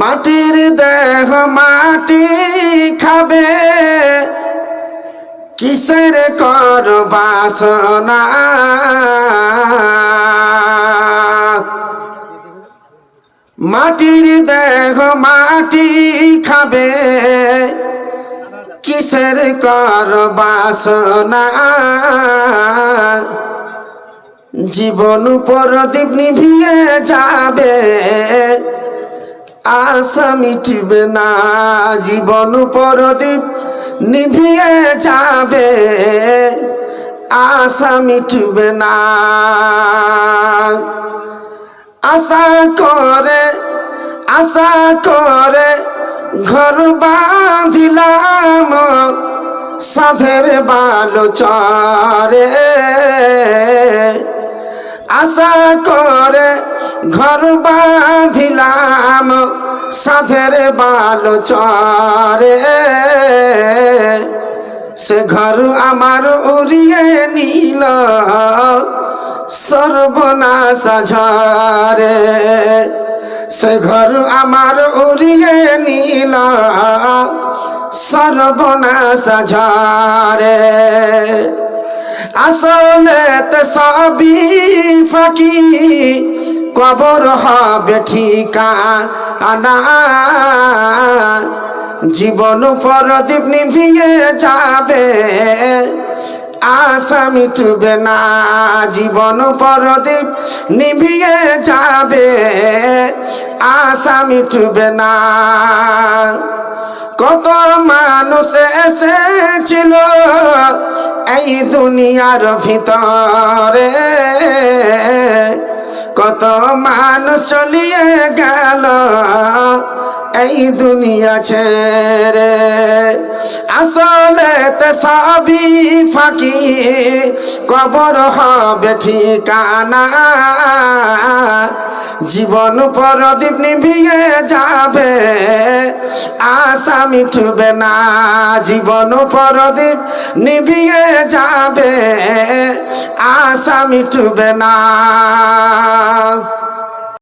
মাটির দেহ মাটি খাবে। কিসের কর বাসনা? মাটির দেহ মাটি খাবে। কিসের কর বাসনা? জীবন পরদীপ নিভিয়ে যাবে। আশা মিটবে না, জীবন পরদীপ নিভিয়ে যাবে। আশা মিটবে না। আশা করে আশা করে ঘর বাঁধিলাম, সাধের বালো চরে। আশা করে ঘর বাঁধিলাম, সাধের বালো চরে। সে ঘর আমার উড়িয়ে নিল, সর্বনাশা ঝরে। সে ঘর আমার উড়িয়ে নিল, সর্বনাশা ঝরে। আসলে তো সবই ফাঁকি। কবর হবে ঠিকানা। জীবন পরদীপ নিভিয়ে যাবে। আশা মিটবে না, জীবন পরদীপ নিভিয়ে যাবে। আশা মিটবে না। কত মানুষ এসেছিল এই দুনিয়ার ভিতরে কত মানুষ চলিয়ে গেল। এই দুনিয়া ছেড়ে। আসলে তো সবই ফাঁকি, কবর হবে ঠিকানা। জীবন পরদীপ নিভিয়ে যাবে, আশা মিটবে না। জীবন পরদীপ নিভিয়ে যাবে, আশা মিটবে না।